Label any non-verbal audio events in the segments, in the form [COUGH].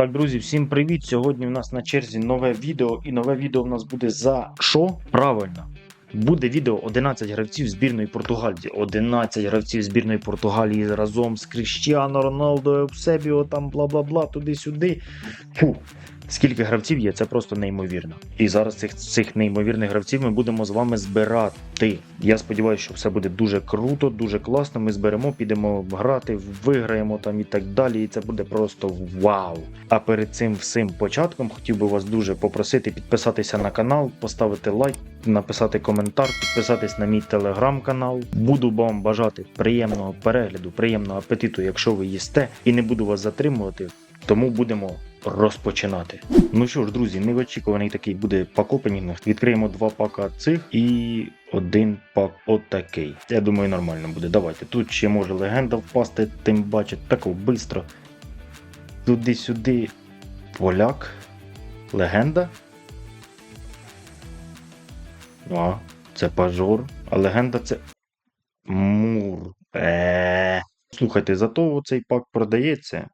Так, друзі, всім привіт! Сьогодні у нас на черзі нове відео, і нове відео у нас буде за що? Правильно. Буде відео 11 гравців збірної Португалії. 11 гравців збірної Португалії разом з Кріштіано Роналдо, Евсебіо, там бла бла бла, туди-сюди. Фу. Скільки гравців є, це просто неймовірно. І зараз цих, цих неймовірних гравців ми будемо з вами збирати. Я сподіваюся, що все буде дуже круто, дуже класно. Ми зберемо, підемо грати, виграємо там і так далі. І це буде просто вау. А перед цим всім початком хотів би вас дуже попросити підписатися на канал, поставити лайк, написати коментар, підписатись на мій телеграм-канал. Буду вам бажати приємного перегляду, приємного апетиту, якщо ви їсте, і не буду вас затримувати. Тому будемо розпочинати. Ну що ж, друзі, неочікуваний такий буде пак-опенінг. Відкриємо два пака цих і один пак отакий. Я думаю, нормально буде. Давайте. Тут ще може легенда впасти, тим бачить, тако бистро. Туди-сюди поляк. Легенда. А, це пажор. А легенда це. Мур. Е. Слухайте, зато цей пак продається.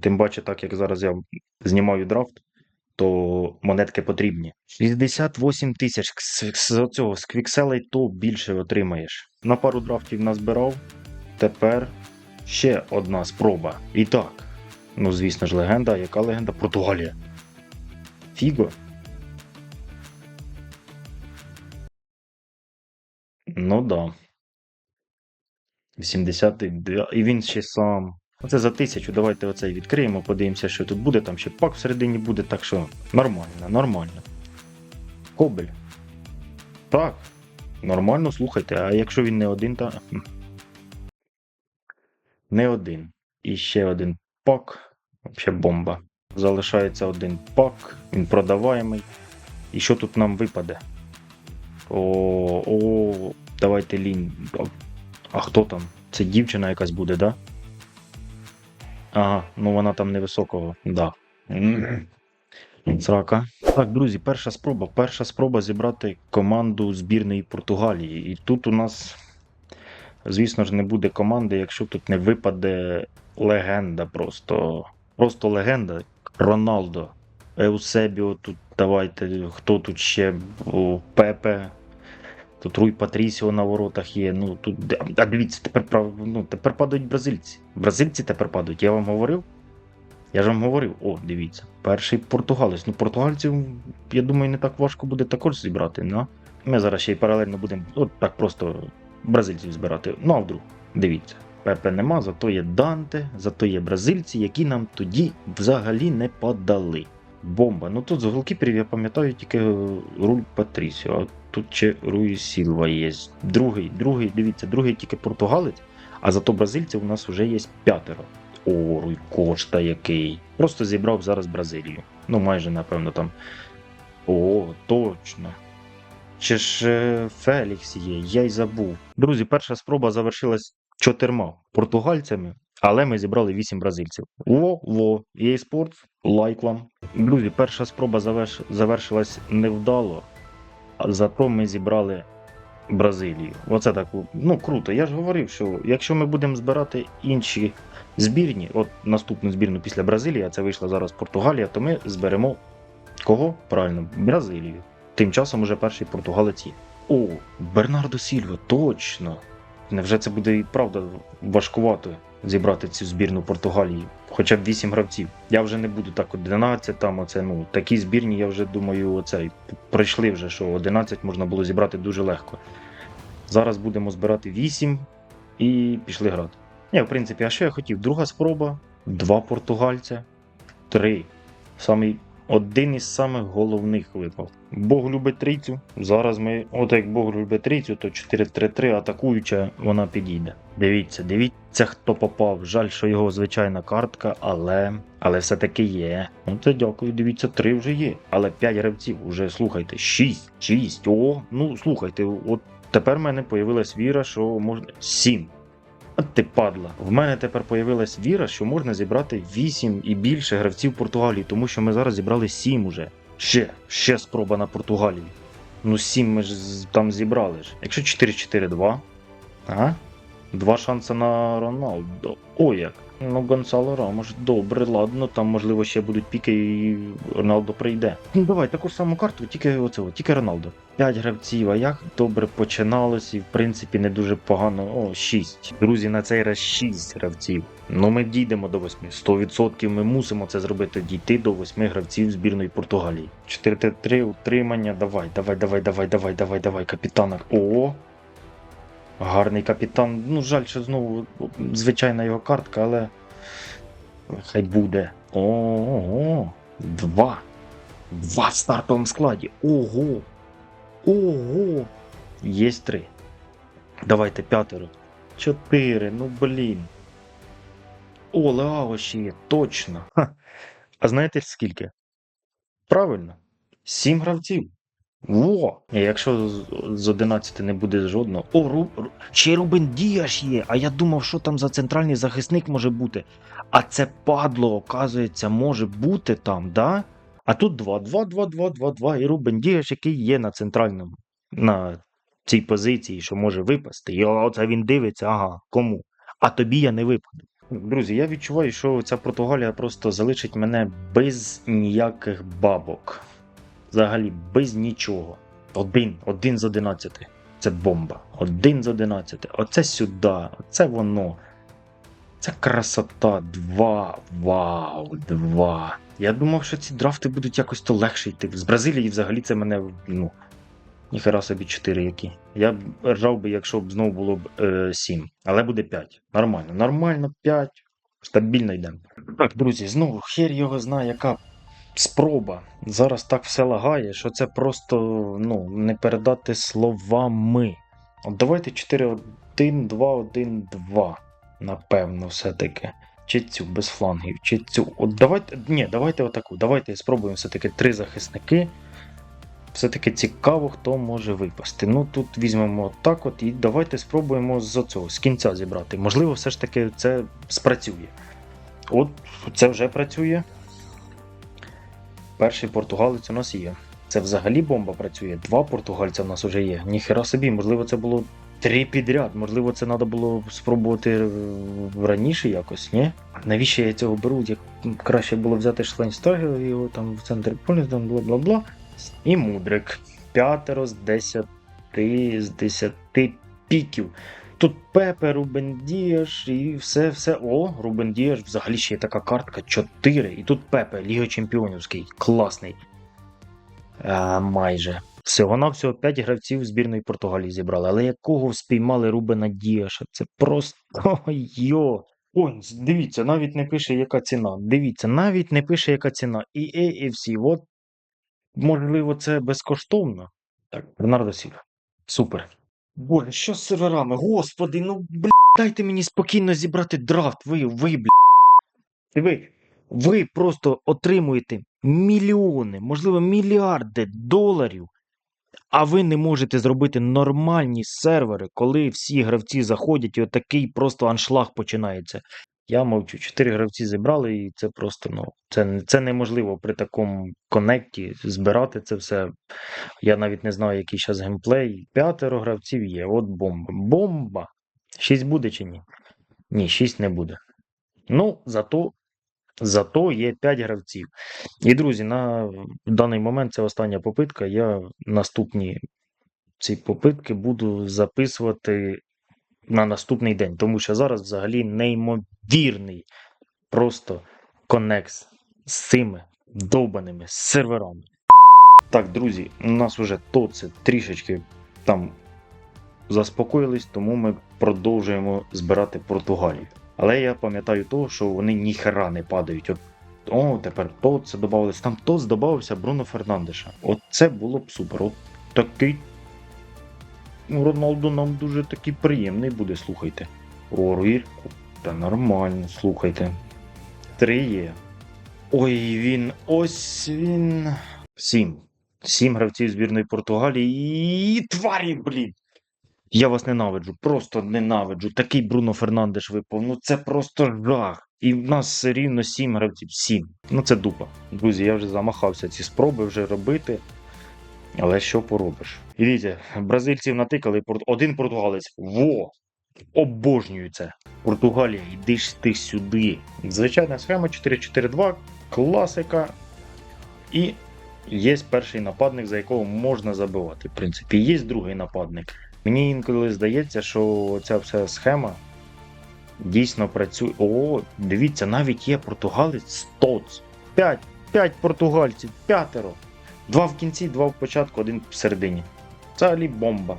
Тим паче, так як зараз я знімаю драфт, то монетки потрібні. 68 тисяч з, цього з квіксела й то більше отримаєш. На пару драфтів назбирав. Тепер ще одна спроба. І так. Ну, звісно ж, легенда. Яка легенда? Португалія. Фіго. Ну да. 82. І він ще сам. Оце за тисячу. Давайте оцей відкриємо, подивимося, що тут буде. Там ще пак всередині буде, так що нормально, нормально. Кобель. Так. Нормально, слухайте, а якщо він не один, то. [CLEARS THROAT] Не один. І ще один пак. Взагалі бомба. Залишається один пак, він продаваємий. І що тут нам випаде? О, о, давайте лінь. А, хто там? Це дівчина якась буде, да? Ага, ну вона там невисокого, да. Срака. Так, друзі, перша спроба. Перша спроба зібрати команду збірної Португалії. І тут у нас, звісно ж, не буде команди, якщо тут не випаде легенда просто. Просто легенда. Роналдо. Еусебіо тут давайте. Хто тут ще? Пепе. Тут Руй Патрісіо на воротах є. Ну тут а дивіться, тепер ну, тепер падають бразильці. Бразильці тепер падають. Я вам говорив? Я ж вам говорив, о, дивіться, перший португалець. Ну, португальців, я думаю, не так важко буде також зібрати. Ну. Ми зараз ще й паралельно будемо от так просто бразильців збирати. Ну, а вдруг, дивіться. Пепе нема, зато є Данте, зато є бразильці, які нам тоді взагалі не подали. Бомба. Ну тут з голкіперів я пам'ятаю тільки е, Руль Патрісіо, тут ще Руї Сілва є. Другий, другий, дивіться, другий тільки португалець, а зато бразильців у нас вже є п'ятеро. О, Руй Кошта який. Просто зібрав зараз Бразилію. Ну, майже, напевно, там. О, точно. Ще ж е, Фелікс є, я й забув. Друзі, перша спроба завершилась чотирма португальцями, але ми зібрали вісім бразильців. Во, во, EA Sports, лайк вам. Друзі, перша спроба заверш... завершилась невдало, зато ми зібрали Бразилію. Оце так, ну круто. Я ж говорив, що якщо ми будемо збирати інші збірні, от наступну збірну після Бразилії, а це вийшла зараз Португалія, то ми зберемо кого? Правильно, Бразилію. Тим часом уже перший португалець є. О, Бернардо Сільва, точно. Невже це буде і правда важкувато зібрати цю збірну Португалії? Хоча б 8 гравців. Я вже не буду так 11, там оце, ну, такі збірні, я вже думаю, оце, пройшли вже, що 11 можна було зібрати дуже легко. Зараз будемо збирати 8 і пішли грати. Ні, в принципі, а що я хотів? Друга спроба, два португальця, три. Самий один із самих головних випав. Бог любить трійцю. Зараз ми, от як Бог любить трійцю, то 4-3-3 атакуюча, вона підійде. Дивіться, дивіться, хто попав. Жаль, що його звичайна картка, але але все-таки є. Ну це дякую, дивіться, три вже є. Але 5 гравців, уже слухайте, 6, 6, о, ну слухайте, от тепер в мене появилась віра, що можна 7. От ти падла. В мене тепер появилась віра, що можна зібрати 8 і більше гравців Португалії, тому що ми зараз зібрали 7 уже. Ще, ще спроба на Португалію. Ну 7 ми ж там зібрали ж. Якщо 4-4-2. Ага. Два шанси на Роналдо. О, як. Ну, Гонсало Рамош, добре, ладно, там можливо ще будуть піки і Роналдо прийде. Ну давай таку саму карту, тільки оцього, тільки Роналдо. П'ять гравців, а як добре починалось і в принципі не дуже погано. О, шість. Друзі, на цей раз шість гравців. Ну ми дійдемо до восьми. 100% ми мусимо це зробити, дійти до восьми гравців збірної Португалії. 4-3 утримання. Давай, давай, давай, давай, давай, давай, давай, капітана. О! Гарний капітан. Ну, жаль, що знову звичайна його картка, але хай буде. Ого. Два. Два в стартовому складі. Ого. Ого. Єсть три. Давайте п'ятеро. Чотири. Ну блін. О, Леао ще є, точно. Ха. А знаєте скільки? Правильно. Сім гравців. Во! Якщо з- з 11 не буде жодного. О. Ру- ще Рубен Діаш є. А я думав, що там за центральний захисник може бути. А це падло, оказується, може бути там, да? А тут 2, 2, 2, 2, 2, 2. І Рубен Діаш, який є на центральному, на цій позиції, що може випасти. І оце він дивиться, ага, кому? А тобі я не випаду. Друзі, я відчуваю, що ця Португалія просто залишить мене без ніяких бабок. Взагалі, без нічого. Один, один з одинадцяти. Це бомба. Один з одинадцяти. Оце сюди, оце воно. Це красота. Два. Вау, два. Я думав, що ці драфти будуть якось то легше йти. З Бразилії взагалі це мене, ну. Ніхера собі 4 які. Я б ржав би, якщо б знову було б е, 7. Але буде 5. Нормально. Нормально, 5. Стабільно йдемо. Так, друзі, знову хер його знає, яка спроба. Зараз так все лагає, що це просто ну, не передати словами. От давайте 4-1, 2-1, 2. Напевно, все-таки. Чи цю без флангів, чи цю. От давайте. Ні, давайте отаку. Давайте спробуємо все-таки три захисники. Все-таки цікаво, хто може випасти. Ну тут візьмемо так от і давайте спробуємо з цього, з кінця зібрати. Можливо, все ж таки це спрацює. От це вже працює. Перший португалець у нас є. Це взагалі бомба працює. Два португальця в нас вже є. Ніхера собі, можливо, це було три підряд. Можливо, це треба було спробувати е, раніше якось, ні? Навіщо я цього беру? Як краще було взяти Шленстагера, його там в центр поля, там бла-бла-бла. І мудрик. П'ятеро з десяти, з десяти піків. Тут Пепе, Рубен Діаш і все, все. О, Рубен Діаш, взагалі ще є така картка 4. І тут Пепе, Ліга Чемпіонівський, класний. А, майже. Всього на всього 5 гравців збірної Португалії зібрали. Але якого спіймали Рубена Діаша? Це просто [LAUGHS] йо. Ой, дивіться, навіть не пише, яка ціна. Дивіться, навіть не пише, яка ціна. І AFC, от можливо, це безкоштовно. Так, Бернардо Сіль. Супер. Боже, що з серверами? Господи, ну бля, дайте мені спокійно зібрати драфт. Ви, ви, бля. Ви, ви просто отримуєте мільйони, можливо, мільярди доларів, а ви не можете зробити нормальні сервери, коли всі гравці заходять і отакий просто аншлаг починається. Я мовчу, чотири гравці зібрали, і це просто ну, це, це неможливо при такому коннекті збирати це все. Я навіть не знаю, який зараз геймплей. П'ятеро гравців є. От бомба. Бомба! Шість буде чи ні? Ні, шість не буде. Ну, зато, зато є 5 гравців. І, друзі, на даний момент це остання попитка. Я наступні ці попитки буду записувати на наступний день, тому що зараз взагалі неймовірний просто конекс з цими довбаними серверами. Так, друзі, у нас вже тоци трішечки там заспокоїлись, тому ми продовжуємо збирати Португалію. Але я пам'ятаю того, що вони ніхера не падають. От, о, тепер ТОЦ додавалось. Там ТОЦ додався Бруно Фернандеша. От це було б супер. От такий. Ну, Роналду нам дуже такий приємний буде, слухайте. Орвір. Та нормально, слухайте. Три є. Ой, він. Ось він. Сім. Сім гравців збірної Португалії. І тварі, блін. Я вас ненавиджу, просто ненавиджу. Такий Бруно Фернандеш випав. Ну це просто жах. І в нас рівно сім гравців. Сім. Ну це дупа. Друзі, я вже замахався ці спроби вже робити. Але що поробиш? І бразильців натикали один португалець. Во! обожнюю це. Португалія, йди ж ти сюди. Звичайна схема 4-4-2, класика. І є перший нападник, за якого можна забивати. В принципі, є другий нападник. Мені інколи здається, що ця вся схема дійсно працює. О, дивіться, навіть є португалець Стоц. П'ять, п'ять португальців, п'ятеро. Два в кінці, два в початку, один всередині. Взагалі бомба.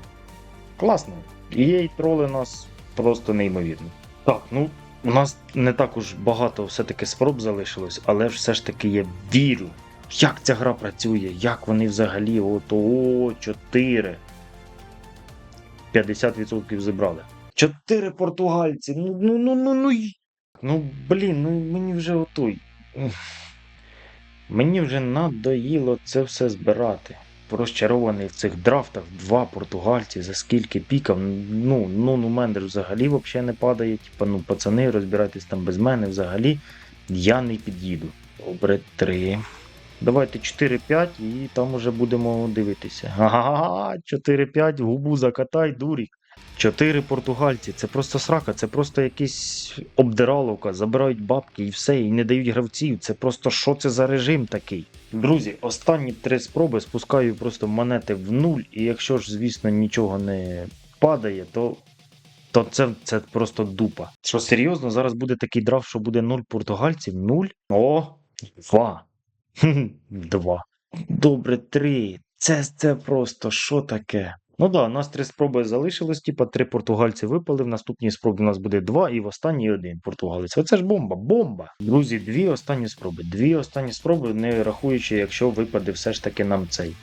Класно. І її троли нас просто неймовірно. Так, ну у нас не так уж багато все-таки спроб залишилось, але все ж таки я вірю, як ця гра працює, як вони взагалі, от о, 4. 50% зібрали. Чотири португальці. Ну, ну, ну, ну, ну. Ну, блін, ну мені вже отой. Мені вже надоїло це все збирати. Розчарований в цих драфтах два португальці за скільки пікав. Ну, ну, ну Мендер взагалі вообще не падає. Типа, ну, пацани, розбирайтесь там без мене взагалі. Я не під'їду. Добре, три. Давайте 4-5 і там уже будемо дивитися. Ага, 4-5, губу закатай, дурік. Чотири португальці, це просто срака, це просто якийсь обдираловка, забирають бабки і все, і не дають гравців. Це просто що це за режим такий? Друзі, останні три спроби спускаю просто монети в нуль, і якщо ж, звісно, нічого не падає, то, то це, це просто дупа. Що серйозно, зараз буде такий драфт, що буде 0 португальців? 0? О, 2. [LAUGHS] Два. Добре, три. Це, це просто що таке? Ну так, да, у нас три спроби залишилось, типа три португальці випали. В наступній спробі у нас буде два, і в останній один португалець. Оце ж бомба, бомба. Друзі, дві останні спроби. Дві останні спроби, не рахуючи, якщо випаде все ж таки нам цей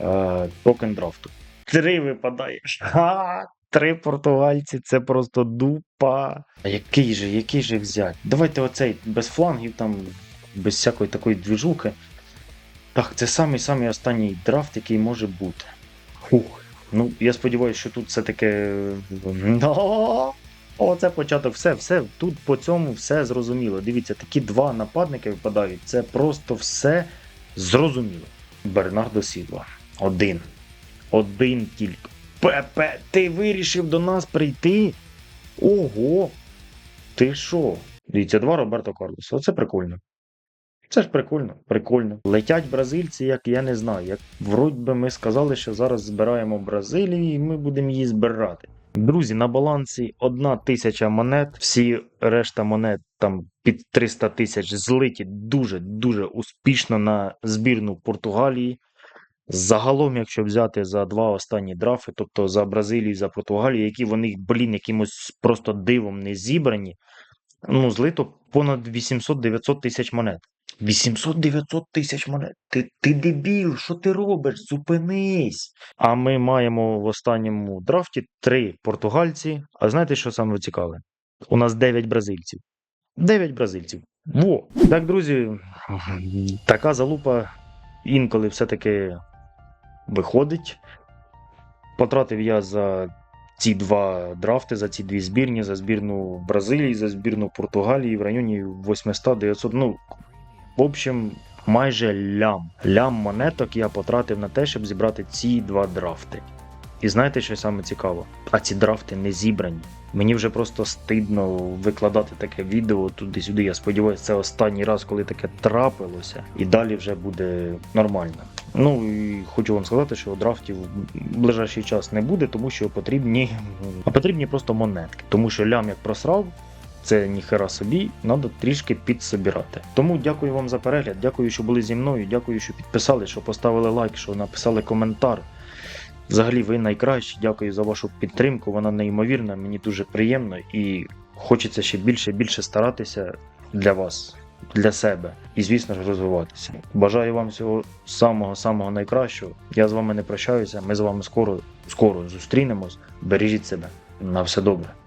е, токен драфту. Три випадає. Ха! Три португальці, це просто дупа. А який же, який же взять? Давайте оцей без флангів, там, без всякої такої двіжухи. Так, це самий самий останній драфт, який може бути. Фух. Ну, я сподіваюся, що тут все-таки. Ну, Оце початок, все, все. Тут по цьому все зрозуміло. Дивіться, такі два нападники випадають. Це просто все зрозуміло. Бернардо Сілва. Один. Один тільки. Пепе, ти вирішив до нас прийти? Ого! Ти що? Дивіться, два Роберто Карлоса. Оце прикольно. Це ж прикольно, прикольно. Летять бразильці, як я не знаю. Як вроді би ми сказали, що зараз збираємо Бразилію і ми будемо її збирати. Друзі, на балансі одна тисяча монет. Всі решта монет там під 300 тисяч злиті дуже дуже успішно на збірну Португалії. Загалом, якщо взяти за два останні драфи, тобто за Бразилію і за Португалію, які вони, блін, якимось просто дивом не зібрані, ну, злито понад 800-900 тисяч монет. 800-900 тисяч монет. Ти, ти дебіл, що ти робиш? Зупинись. А ми маємо в останньому драфті три португальці. А знаєте, що саме цікаве? У нас 9 бразильців. 9 бразильців. Во! Так, друзі, така залупа інколи все-таки виходить. Потратив я за ці два драфти, за ці дві збірні, за збірну Бразилії, за збірну Португалії в районі 800-900. Ну, в общем, майже лям. Лям монеток я потратив на те, щоб зібрати ці два драфти. І знаєте, що саме цікаво? А ці драфти не зібрані. Мені вже просто стидно викладати таке відео туди-сюди. Я сподіваюся, це останній раз, коли таке трапилося, і далі вже буде нормально. Ну і хочу вам сказати, що драфтів в ближайший час не буде, тому що потрібні, а потрібні просто монетки. Тому що лям як просрав, це ніхера собі, треба трішки підсобирати. Тому дякую вам за перегляд, дякую, що були зі мною, дякую, що підписали, що поставили лайк, що написали коментар. Взагалі, ви найкращі. Дякую за вашу підтримку. Вона неймовірна, мені дуже приємно і хочеться ще більше більше старатися для вас, для себе і, звісно ж, розвиватися. Бажаю вам всього самого самого найкращого. Я з вами не прощаюся. Ми з вами скоро, скоро зустрінемось. Бережіть себе. На все добре.